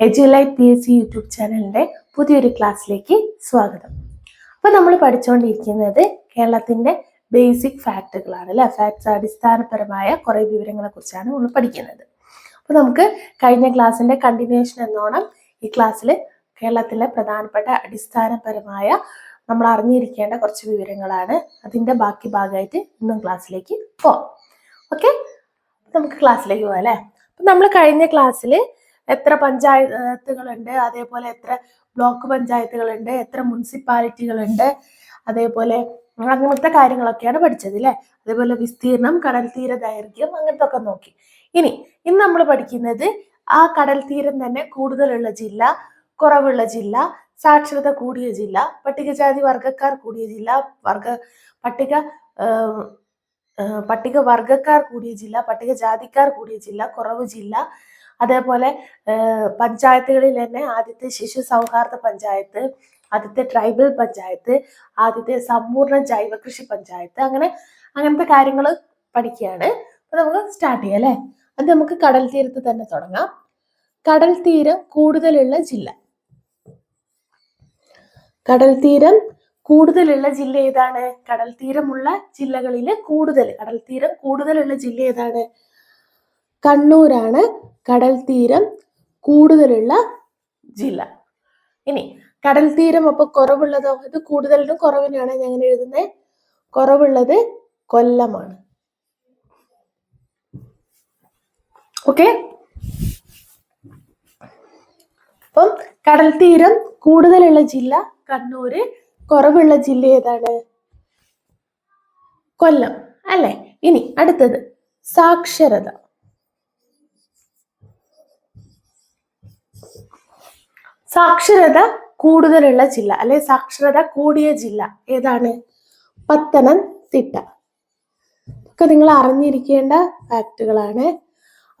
എജ്യുലൈറ്റ് P S C YouTube ചാനലിന്റെ പുതിയൊരു ക്ലാസ്സിലേക്ക് സ്വാഗതം. അപ്പോൾ നമ്മൾ പഠിച്ചുകൊണ്ടിരിക്കുന്നത് കേരളത്തിന്റെ ബേസിക് ഫാക്റ്റുകളാണ് അല്ലെ? ഫാക്ട്സ് അടിസ്ഥാനപരമായ കുറേ വിവരങ്ങളെ കുറിച്ചാണ് നമ്മൾ പഠിക്കുന്നത്. അപ്പോൾ നമുക്ക് കഴിഞ്ഞ ക്ലാസ്സിന്റെ കണ്ടിന്യൂഷൻ എന്നോണം ഈ ക്ലാസ്സിൽ കേരളത്തിലെ പ്രധാനപ്പെട്ട അടിസ്ഥാനപരമായ നമ്മൾ അറിഞ്ഞിരിക്കേണ്ട കുറച്ച് വിവരങ്ങളാണ്. അതിന്റെ ബാക്കി ഭാഗമായിട്ട് ഇന്നും ക്ലാസ്സിലേക്ക് പോകാം ഓക്കെ നമുക്ക് ക്ലാസ്സിലേക്ക് പോകാം അല്ലേ? അപ്പം നമ്മൾ കഴിഞ്ഞ ക്ലാസ്സിൽ എത്ര പഞ്ചായത്തുകളുണ്ട് അതേപോലെ എത്ര ബ്ലോക്ക് പഞ്ചായത്തുകളുണ്ട് എത്ര മുനിസിപ്പാലിറ്റികളുണ്ട് അതേപോലെ അങ്ങനത്തെ കാര്യങ്ങളൊക്കെയാണ് പഠിച്ചത് അല്ലേ അതേപോലെ വിസ്തീർണം കടൽ തീര ദൈർഘ്യം അങ്ങനത്തെ ഒക്കെ നോക്കി. ഇനി ഇന്ന് നമ്മൾ പഠിക്കുന്നത് ആ കടൽ തീരം തന്നെ കൂടുതലുള്ള ജില്ല കുറവുള്ള ജില്ല സാക്ഷരത കൂടിയ ജില്ല പട്ടികജാതി വർഗക്കാർ കൂടിയ ജില്ല വർഗ പട്ടിക പട്ടിക വർഗക്കാർ കൂടിയ ജില്ല പട്ടികജാതിക്കാർ കൂടിയ ജില്ല കുറവ് ജില്ല അതേപോലെ പഞ്ചായത്തുകളിൽ തന്നെ ആദ്യത്തെ ശിശു സൗഹാർദ്ദ പഞ്ചായത്ത് ആദ്യത്തെ ട്രൈബൽ പഞ്ചായത്ത് ആദ്യത്തെ സമ്പൂർണ ജൈവ കൃഷി പഞ്ചായത്ത് അങ്ങനെ അങ്ങനത്തെ കാര്യങ്ങൾ പഠിക്കുകയാണ്. അപ്പൊ നമുക്ക് സ്റ്റാർട്ട് ചെയ്യാം അല്ലേ? അത് നമുക്ക് കടൽ തീരത്ത് തന്നെ തുടങ്ങാം. കടൽ തീരം കൂടുതലുള്ള ജില്ല. കടൽ തീരം കൂടുതലുള്ള ജില്ല ഏതാണ്? കടൽ തീരമുള്ള ജില്ലകളിലെ കൂടുതൽ കടൽ തീരം കൂടുതലുള്ള ജില്ല ഏതാണ്? കണ്ണൂരാണ് കടൽ തീരം കൂടുതലുള്ള ജില്ല. ഇനി കടൽ തീരം അപ്പൊ കുറവുള്ളതോ ഇത് കൂടുതലിനും കുറവിനാണ് ഞാൻ അങ്ങനെ എഴുതുന്നത് കുറവുള്ളത് കൊല്ലമാണ്. ഓക്കെ? അപ്പം കടൽ തീരം കൂടുതലുള്ള ജില്ല കണ്ണൂര് കുറവുള്ള ജില്ല ഏതാണ്? കൊല്ലം. അല്ലെ? ഇനി അടുത്തത് സാക്ഷരത. സാക്ഷരത കൂടുതലുള്ള ജില്ല അല്ലെ സാക്ഷരത കൂടിയ ജില്ല ഏതാണ്? പത്തനംതിട്ട. ഒക്കെ നിങ്ങൾ അറിഞ്ഞിരിക്കേണ്ട ഫാക്റ്റുകളാണ്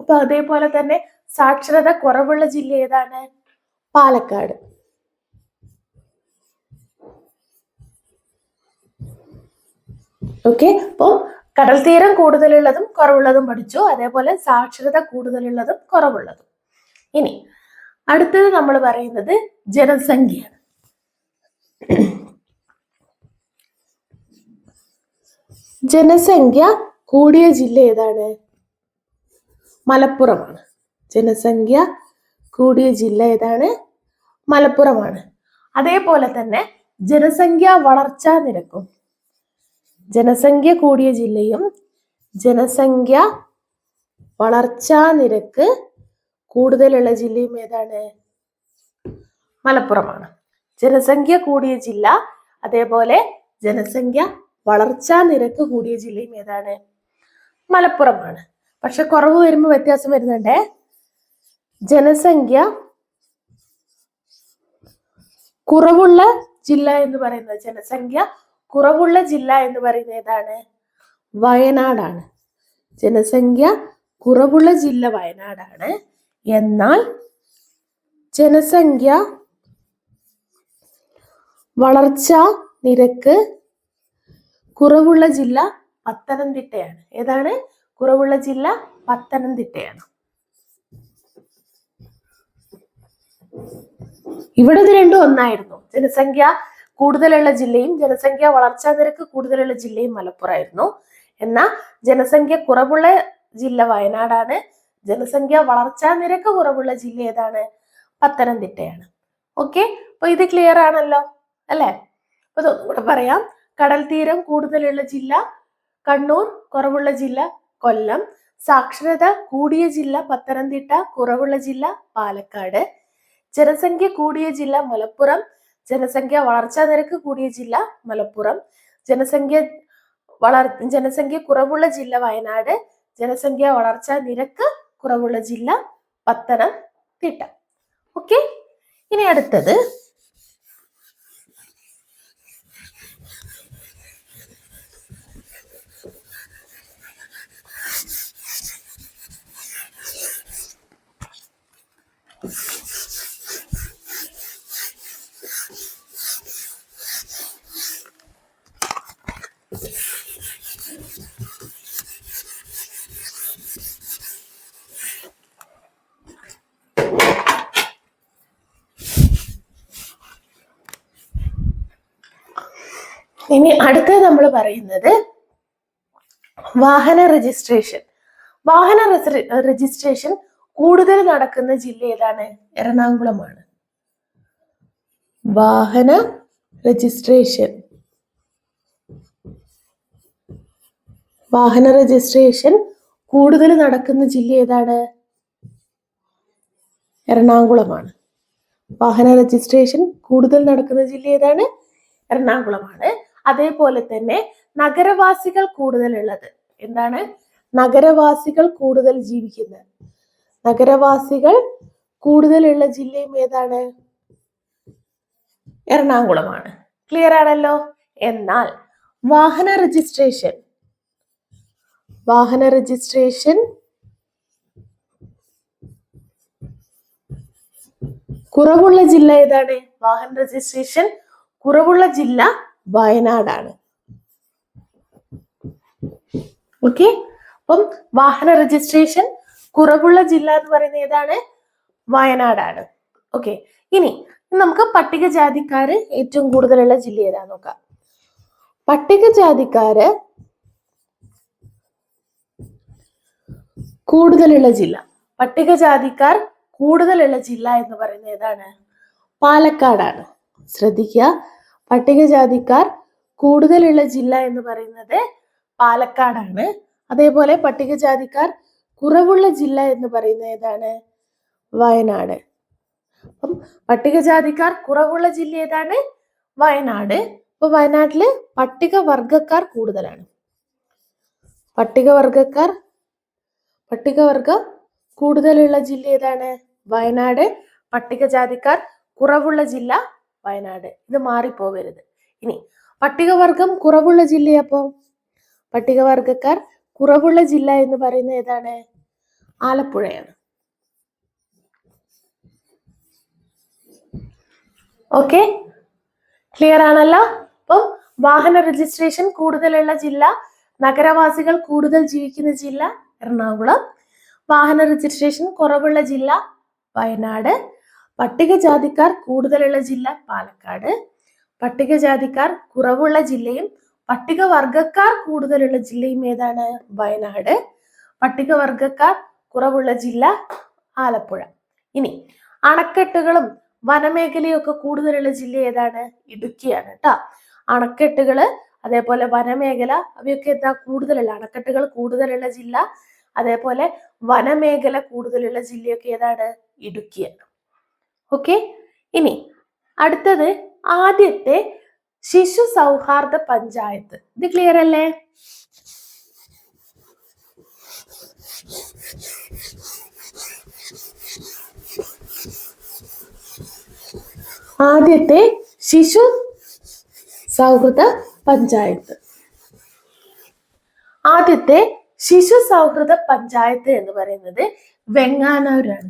അപ്പൊ അതേപോലെ തന്നെ സാക്ഷരത കുറവുള്ള ജില്ല ഏതാണ്? പാലക്കാട്. ഓക്കെ അപ്പോൾ കടൽ തീരം കൂടുതലുള്ളതും കുറവുള്ളതും പഠിച്ചു. അതേപോലെ സാക്ഷരത കൂടുതലുള്ളതും കുറവുള്ളതും. ഇനി അടുത്തത് നമ്മൾ പറയുന്നത് ജനസംഖ്യയാണ്. ജനസംഖ്യ കൂടിയ ജില്ല ഏതാണ്? മലപ്പുറമാണ്. ജനസംഖ്യ കൂടിയ ജില്ല ഏതാണ്? മലപ്പുറമാണ്. അതേപോലെ തന്നെ ജനസംഖ്യ വളർച്ചാ നിരക്കും. ജനസംഖ്യ കൂടിയ ജില്ലയും ജനസംഖ്യ വളർച്ചാ നിരക്ക് കൂടുതലുള്ള ജില്ലയും ഏതാണ്? മലപ്പുറമാണ്. ജനസംഖ്യ കൂടിയ ജില്ല അതേപോലെ ജനസംഖ്യ വളർച്ചാ നിരക്ക് കൂടിയ ജില്ലയും ഏതാണ്? മലപ്പുറമാണ്. പക്ഷെ കുറവ് വരുമ്പോൾ വ്യത്യാസം വരുന്നുണ്ടേ. ജനസംഖ്യ കുറവുള്ള ജില്ല എന്ന് പറയുന്നത് ജനസംഖ്യ കുറവുള്ള ജില്ല എന്ന് പറയുന്നത് ഏതാണ്? വയനാടാണ്. ജനസംഖ്യ കുറവുള്ള ജില്ല വയനാടാണ്. എന്നാൽ ജനസംഖ്യ വളർച്ച നിരക്ക് കുറവുള്ള ജില്ല പത്തനംതിട്ടയാണ്. ഏതാണ്? കുറവുള്ള ജില്ല പത്തനംതിട്ടയാണ്. ഇവിടെ ഇത് രണ്ടും ഒന്നായിരുന്നു. ജനസംഖ്യ കൂടുതലുള്ള ജില്ലയും ജനസംഖ്യ വളർച്ചാ നിരക്ക് കൂടുതലുള്ള ജില്ലയും മലപ്പുറമായിരുന്നു. എന്നാൽ ജനസംഖ്യ കുറവുള്ള ജില്ല വയനാടാണ്. ജനസംഖ്യ വളർച്ചാ നിരക്ക് കുറവുള്ള ജില്ല ഏതാണ്? പത്തനംതിട്ടയാണ്. ഓക്കെ അപ്പൊ ഇത് ക്ലിയർ ആണല്ലോ അല്ലേ? അപ്പൊ ഇതൊന്നും കൂടെ പറയാം. കടൽ തീരം കൂടുതലുള്ള ജില്ല കണ്ണൂർ കുറവുള്ള ജില്ല കൊല്ലം. സാക്ഷരത കൂടിയ ജില്ല പത്തനംതിട്ട കുറവുള്ള ജില്ല പാലക്കാട്. ജനസംഖ്യ കൂടിയ ജില്ല മലപ്പുറം. ജനസംഖ്യ വളർച്ചാ നിരക്ക് കൂടിയ ജില്ല മലപ്പുറം. ജനസംഖ്യ വളർ ജനസംഖ്യ കുറവുള്ള ജില്ല വയനാട്. ജനസംഖ്യ വളർച്ചാ നിരക്ക് കുറവുള്ള ജില്ല പത്തനംതിട്ട ഓക്കെ ഇനി അടുത്തത് Thank you. ഇനി അടുത്തത് നമ്മൾ പറയുന്നത് വാഹന രജിസ്ട്രേഷൻ വാഹന രജിസ്ട്രേഷൻ കൂടുതൽ നടക്കുന്ന ജില്ല ഏതാണ്? എറണാകുളമാണ്. വാഹന രജിസ്ട്രേഷൻ വാഹന രജിസ്ട്രേഷൻ കൂടുതൽ നടക്കുന്ന ജില്ല ഏതാണ്? എറണാകുളമാണ്. വാഹന രജിസ്ട്രേഷൻ കൂടുതൽ നടക്കുന്ന ജില്ല ഏതാണ്? എറണാകുളമാണ്. അതേപോലെ തന്നെ നഗരവാസികൾ കൂടുതലുള്ളത്. എന്താണ്? നഗരവാസികൾ കൂടുതൽ ജീവിക്കുന്നത്. നഗരവാസികൾ കൂടുതലുള്ള ജില്ലയും ഏതാണ്? എറണാകുളമാണ്. ക്ലിയർ ആണല്ലോ? എന്നാൽ വാഹന രജിസ്ട്രേഷൻ വാഹന രജിസ്ട്രേഷൻ കുറവുള്ള ജില്ല ഏതാണ്? വാഹന രജിസ്ട്രേഷൻ കുറവുള്ള ജില്ല വയനാടാണ്. ഓക്കെ അപ്പം വാഹന രജിസ്ട്രേഷൻ കുറവുള്ള ജില്ല എന്ന് പറയുന്നത് ഏതാണ്? വയനാടാണ്. ഓക്കെ ഇനി നമുക്ക് പട്ടികജാതിക്കാര് ഏറ്റവും കൂടുതലുള്ള ജില്ല ഏതാ നോക്കാം. പട്ടികജാതിക്കാര് കൂടുതലുള്ള ജില്ല. പട്ടികജാതിക്കാർ കൂടുതലുള്ള ജില്ല എന്ന് പറയുന്നത് ഏതാണ്? പാലക്കാടാണ്. ശ്രദ്ധിക്കുക. പട്ടികജാതിക്കാർ കൂടുതലുള്ള ജില്ല എന്ന് പറയുന്നത് പാലക്കാടാണ്. അതേപോലെ പട്ടികജാതിക്കാർ കുറവുള്ള ജില്ല എന്ന് പറയുന്നത് ഏതാണ്? വയനാട്. അപ്പം പട്ടികജാതിക്കാർ കുറവുള്ള ജില്ല ഏതാണ്? വയനാട്. അപ്പൊ വയനാട്ടിൽ പട്ടികവർഗക്കാർ കൂടുതലാണ്. പട്ടികവർഗക്കാർ പട്ടികവർഗ കൂടുതലുള്ള ജില്ല ഏതാണ്? വയനാട്. പട്ടികജാതിക്കാർ കുറവുള്ള ജില്ല വയനാട്. ഇത് മാറിപ്പോവരുത്. ഇനി പട്ടികവർഗം കുറവുള്ള ജില്ലയപ്പോ പട്ടികവർഗക്കാർ കുറവുള്ള ജില്ല എന്ന് പറയുന്നത് ഏതാണ്? ആലപ്പുഴയാണ്. ഓക്കെ? ക്ലിയർ ആണല്ലോ? അപ്പം വാഹന രജിസ്ട്രേഷൻ കൂടുതലുള്ള ജില്ല നഗരവാസികൾ കൂടുതൽ ജീവിക്കുന്ന ജില്ല എറണാകുളം. വാഹന രജിസ്ട്രേഷൻ കുറവുള്ള ജില്ല വയനാട്. പട്ടികജാതിക്കാർ കൂടുതലുള്ള ജില്ല പാലക്കാട്. പട്ടികജാതിക്കാർ കുറവുള്ള ജില്ലയും പട്ടികവർഗക്കാർ കൂടുതലുള്ള ജില്ലയും ഏതാണ്? വയനാട്. പട്ടികവർഗക്കാർ കുറവുള്ള ജില്ല ആലപ്പുഴ. ഇനി അണക്കെട്ടുകളും വനമേഖലയും ഒക്കെ കൂടുതലുള്ള ജില്ല ഏതാണ്? ഇടുക്കിയാണ് കേട്ടോ അണക്കെട്ടുകൾ അതേപോലെ വനമേഖല അവയൊക്കെ എന്താ കൂടുതലുള്ള? അണക്കെട്ടുകൾ കൂടുതലുള്ള ജില്ല അതേപോലെ വനമേഖല കൂടുതലുള്ള ജില്ലയൊക്കെ ഏതാണ്? ഇടുക്കിയാണ്. ഓക്കെ ഇനി അടുത്തത് ആദ്യത്തെ ശിശു സൗഹാർദ്ദ പഞ്ചായത്ത്. ഇത് ക്ലിയർ അല്ലേ? ആദ്യത്തെ ശിശു സൗഹൃദ പഞ്ചായത്ത്. ആദ്യത്തെ ശിശു സൗഹൃദ പഞ്ചായത്ത് എന്ന് പറയുന്നത് വെങ്ങാനൂരാണ്.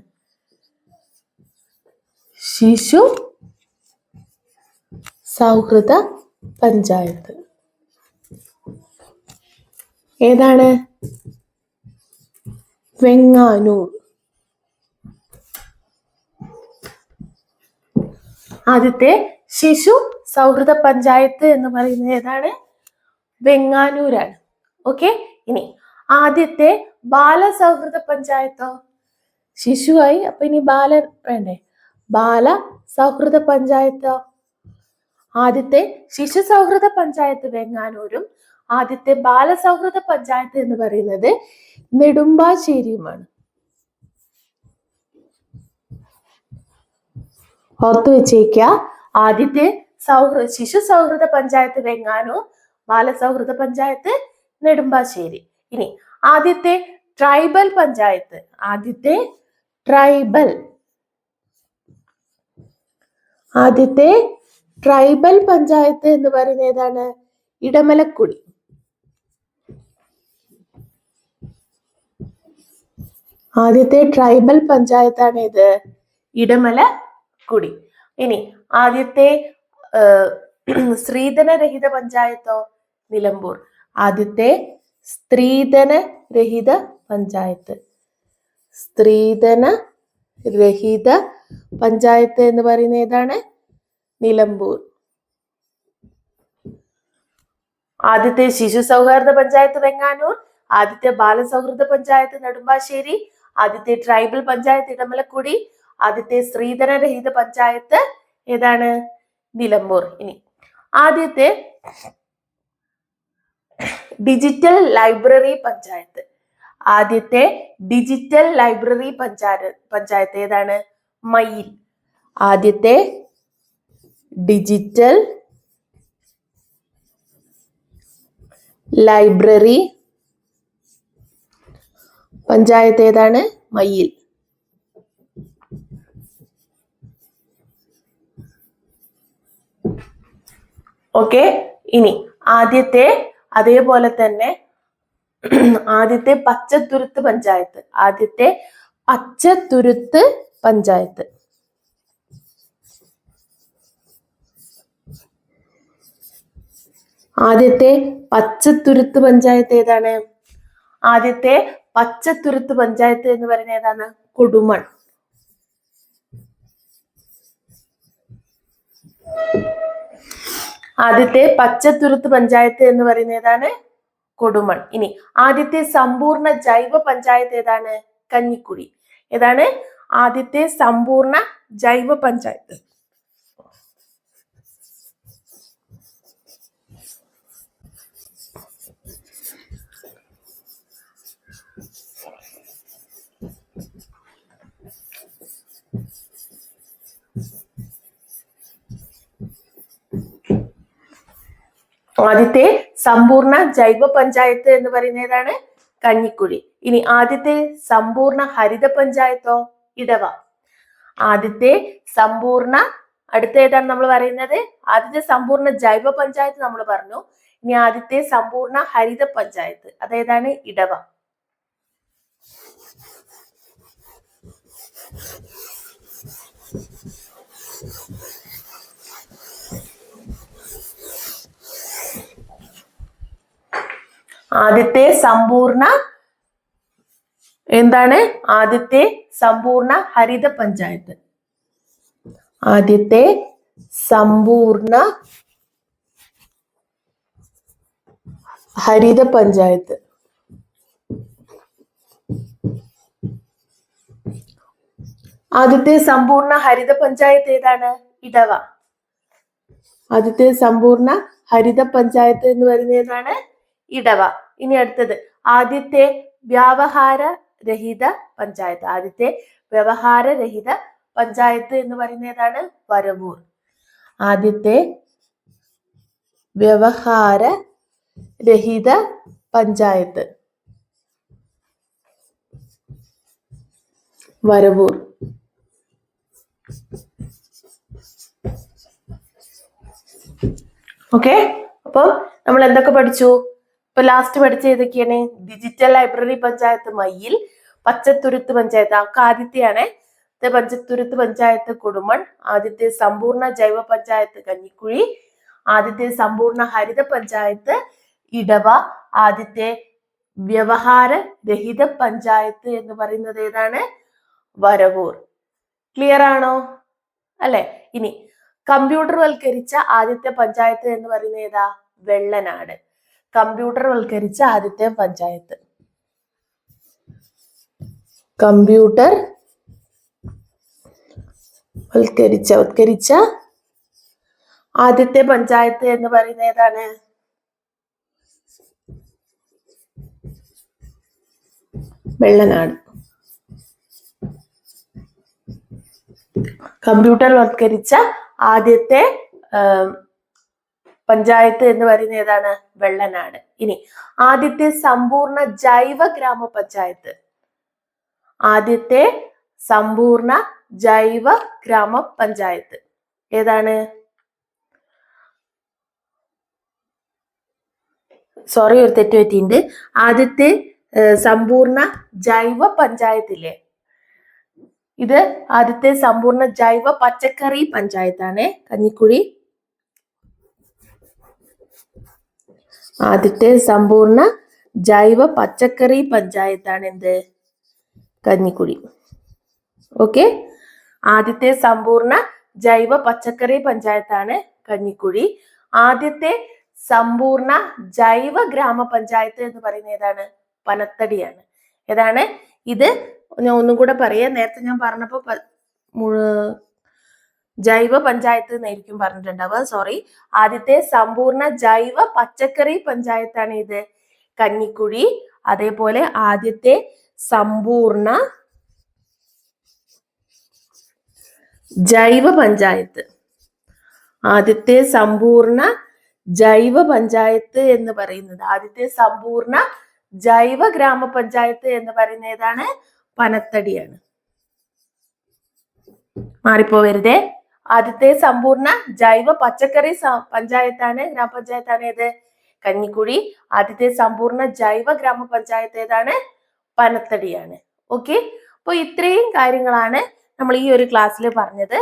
ശിശു സൗഹൃദ പഞ്ചായത്ത്. ഏതാണ്? വെങ്ങാനൂർ. ആദ്യത്തെ ശിശു സൗഹൃദ പഞ്ചായത്ത് എന്ന് പറയുന്നത് ഏതാണ്? വെങ്ങാനൂരാണ്. ഓക്കെ? ഇനി ആദ്യത്തെ ബാലസൗഹൃദ പഞ്ചായത്തോ? ശിശുവായി അപ്പൊ ഇനി ബാല വേണ്ടേ? ബാല സൗഹൃദ പഞ്ചായത്ത് ആദ്യത്തെ ശിശു സൗഹൃദ പഞ്ചായത്ത് വെങ്ങാനൂരും ആദ്യത്തെ ബാലസൗഹൃദ പഞ്ചായത്ത് എന്ന് പറയുന്നത് നെടുമ്പാശ്ശേരിയുമാണ്. ഓർത്തു വെച്ചേക്ക ആദ്യത്തെ സൗഹൃദ ശിശു സൗഹൃദ പഞ്ചായത്ത് വെങ്ങാനൂർ ബാലസൗഹൃദ പഞ്ചായത്ത് നെടുമ്പാശ്ശേരി. ഇനി ആദ്യത്തെ ട്രൈബൽ പഞ്ചായത്ത് ആദ്യത്തെ ട്രൈബൽ ആദ്യത്തെ ട്രൈബൽ പഞ്ചായത്ത് എന്ന് പറയുന്ന ഏതാണ്? ഇടമലക്കുടി ആദ്യത്തെ ട്രൈബൽ പഞ്ചായത്താണ് ഇത് ഇടമല കുടി ഇനി ആദ്യത്തെ സ്ത്രീധനരഹിത പഞ്ചായത്തോ? നിലമ്പൂർ. ആദ്യത്തെ സ്ത്രീധന രഹിത പഞ്ചായത്ത്. സ്ത്രീധന രഹിത പഞ്ചായത്ത് എന്ന് പറയുന്ന ഏതാണ്? നിലമ്പൂർ. ആദ്യത്തെ ശിശു സൗഹാർദ്ദ പഞ്ചായത്ത് വെങ്ങാനൂർ ആദ്യത്തെ ബാല ബാലസൗഹൃദ പഞ്ചായത്ത് നെടുമ്പാശ്ശേരി ആദ്യത്തെ ട്രൈബൽ പഞ്ചായത്ത് ഇടമലക്കുടി ആദ്യത്തെ സ്ത്രീധനരഹിത പഞ്ചായത്ത് ഏതാണ്? നിലമ്പൂർ. ഇനി ആദ്യത്തെ ഡിജിറ്റൽ ലൈബ്രറി പഞ്ചായത്ത്. ആദ്യത്തെ ഡിജിറ്റൽ ലൈബ്രറി പഞ്ചായത്ത് പഞ്ചായത്ത് ഏതാണ്? മയിൽ ആദ്യത്തെ ഡിജിറ്റൽ ലൈബ്രറി. പഞ്ചായത്ത് ഏതാണ്? മയിൽ ഓക്കെ ഇനി ആദ്യത്തെ അതേപോലെ തന്നെ ആദ്യത്തെ പച്ചത്തുരുത്ത് പഞ്ചായത്ത്. ആദ്യത്തെ പച്ചത്തുരുത്ത് പഞ്ചായത്ത്. ആദ്യത്തെ പച്ചത്തുരുത്ത് പഞ്ചായത്ത് ഏതാണ്? ആദ്യത്തെ പച്ചത്തുരുത്ത് പഞ്ചായത്ത് എന്ന് പറയുന്നത് ഏതാണ്? കൊടുമൺ. ആദ്യത്തെ പച്ചത്തുരുത്ത് പഞ്ചായത്ത് എന്ന് പറയുന്നത് ഏതാണ്? കൊടുമൺ. ഇനി ആദ്യത്തെ സമ്പൂർണ ജൈവ പഞ്ചായത്ത് ഏതാണ്? കഞ്ഞിക്കുഴി. ഏതാണ്? ആദ്യത്തെ സമ്പൂർണ ജൈവ പഞ്ചായത്ത്. ആദ്യത്തെ സമ്പൂർണ ജൈവ പഞ്ചായത്ത് എന്ന് പറയുന്നതാണ് കഞ്ഞിക്കുഴി. ഇനി ആദ്യത്തെ സമ്പൂർണ ഹരിത പഞ്ചായത്തോ? ഇടവ. ആദ്യത്തെ സമ്പൂർണ അടുത്ത ഏതാണ് നമ്മൾ പറയുന്നത്? ആദ്യത്തെ സമ്പൂർണ ജൈവ പഞ്ചായത്ത് നമ്മൾ പറഞ്ഞു. ഇനി ആദ്യത്തെ സമ്പൂർണ ഹരിത പഞ്ചായത്ത്. അതേതാണ് ഇടവ. ആദ്യത്തെ സമ്പൂർണ എന്താണ്? ആദ്യത്തെ സമ്പൂർണ ഹരിത പഞ്ചായത്ത്. ആദ്യത്തെ സമ്പൂർണ ഹരിത പഞ്ചായത്ത്. ആദ്യത്തെ സമ്പൂർണ ഹരിത പഞ്ചായത്ത് ഏതാണ്? ഇടവ. ആദ്യത്തെ സമ്പൂർണ ഹരിത പഞ്ചായത്ത് എന്ന് പറയുന്നത് ഏതാണ്? ഇടവ. ഇനി അടുത്തത്. ആദ്യത്തെ വ്യാവഹാര രഹിത പഞ്ചായത്ത്. ആദ്യത്തെ വ്യവഹാര രഹിത പഞ്ചായത്ത് എന്ന് പറയുന്ന ഏതാണ്? വരവൂർ. ആദ്യത്തെ വ്യവഹാര രഹിത പഞ്ചായത്ത്. വരവൂർ. ഓക്കെ? അപ്പോൾ നമ്മൾ എന്തൊക്കെ പഠിച്ചു? ഇപ്പൊ ലാസ്റ്റ് പഠിച്ച ഏതൊക്കെയാണ്? ഡിജിറ്റൽ ലൈബ്രറി പഞ്ചായത്ത് മയ്യിൽ പച്ചത്തുരുത്ത് പഞ്ചായത്ത് ഒക്കെ ആദ്യത്തെയാണ്. പഞ്ചത്തുരുത്ത് പഞ്ചായത്ത് കൊടുമൺ ആദ്യത്തെ സമ്പൂർണ ജൈവ പഞ്ചായത്ത് കഞ്ഞിക്കുഴി ആദ്യത്തെ സമ്പൂർണ ഹരിത പഞ്ചായത്ത് ഇടവ ആദ്യത്തെ വ്യവഹാര രഹിത പഞ്ചായത്ത് എന്ന് പറയുന്നത് ഏതാണ്? വരവൂർ. ക്ലിയർ ആണോ? അല്ലെ? ഇനി കമ്പ്യൂട്ടർ വൽക്കരിച്ച ആദ്യത്തെ പഞ്ചായത്ത് എന്ന് പറയുന്നത് ഏതാ? വെള്ളനാട്. കമ്പ്യൂട്ടർ വൽക്കരിച്ച ആദ്യത്തെ പഞ്ചായത്ത്. കമ്പ്യൂട്ടർ വൽക്കരിച്ച വൽക്കരിച്ച ആദ്യത്തെ പഞ്ചായത്ത് എന്ന് പറയുന്നത് ഏതാണ്? വെള്ളനാട്. കമ്പ്യൂട്ടർ വൽക്കരിച്ച ആദ്യത്തെ പഞ്ചായത്ത് എന്ന് പറയുന്ന ഏതാണ്? വെള്ളനാട്. ഇനി ആദ്യത്തെ സമ്പൂർണ ജൈവ ഗ്രാമപഞ്ചായത്ത്. ആദ്യത്തെ സമ്പൂർണ ജൈവ ഗ്രാമപഞ്ചായത്ത്. ഏതാണ്? സോറി ഒരു തെറ്റ് പറ്റിയിട്ടുണ്ട്. ആദ്യത്തെ സമ്പൂർണ ജൈവ പഞ്ചായത്തിലെ ഇത് ആദ്യത്തെ സമ്പൂർണ ജൈവ പച്ചക്കറി പഞ്ചായത്താണ്. കഞ്ഞിക്കുഴി ആദ്യത്തെ സമ്പൂർണ ജൈവ പച്ചക്കറി പഞ്ചായത്താണ് എന്ത്? കഞ്ഞിക്കുഴി. ഓക്കെ? ആദ്യത്തെ സമ്പൂർണ ജൈവ പച്ചക്കറി പഞ്ചായത്താണ് കഞ്ഞിക്കുഴി. ആദ്യത്തെ സമ്പൂർണ ജൈവ ഗ്രാമപഞ്ചായത്ത് എന്ന് പറയുന്നത് ഏതാണ്? പനത്തടിയാണ്. ഏതാണ്? ഇത് ഞാൻ ഒന്നും കൂടെ പറയാം. നേരത്തെ ഞാൻ പറഞ്ഞപ്പോൾ ജൈവ പഞ്ചായത്ത് എന്നായിരിക്കും പറഞ്ഞിട്ടുണ്ടാവുക. സോറി ആദ്യത്തെ സമ്പൂർണ ജൈവ പച്ചക്കറി പഞ്ചായത്താണ് ഇത്. കഞ്ഞിക്കുഴി അതേപോലെ ആദ്യത്തെ സമ്പൂർണ ജൈവ പഞ്ചായത്ത്. ആദ്യത്തെ സമ്പൂർണ ജൈവ പഞ്ചായത്ത് എന്ന് പറയുന്നത്. ആദ്യത്തെ സമ്പൂർണ ജൈവ ഗ്രാമപഞ്ചായത്ത് എന്ന് പറയുന്ന ഏതാണ്? പനത്തടിയാണ്. മാറിപ്പോവരുതേ. ആദ്യത്തെ സമ്പൂർണ ജൈവ പച്ചക്കറി പഞ്ചായത്താണ് ഗ്രാമപഞ്ചായത്താണ് ഏത്? കഞ്ഞിക്കുഴി. ആദ്യത്തെ സമ്പൂർണ ജൈവ ഗ്രാമപഞ്ചായത്ത് ഏതാണ്? പനത്തടിയാണ്. ഓക്കെ? അപ്പോൾ ഇത്രയും കാര്യങ്ങളാണ് നമ്മൾ ഈ ഒരു ക്ലാസ്സിൽ പറഞ്ഞത്.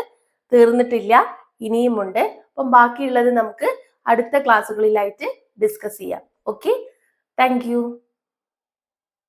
തീർന്നിട്ടില്ല ഇനിയുമുണ്ട്. അപ്പം ബാക്കിയുള്ളത് നമുക്ക് അടുത്ത ക്ലാസ്സുകളിലായിട്ട് ഡിസ്കസ് ചെയ്യാം. ഓക്കെ? താങ്ക്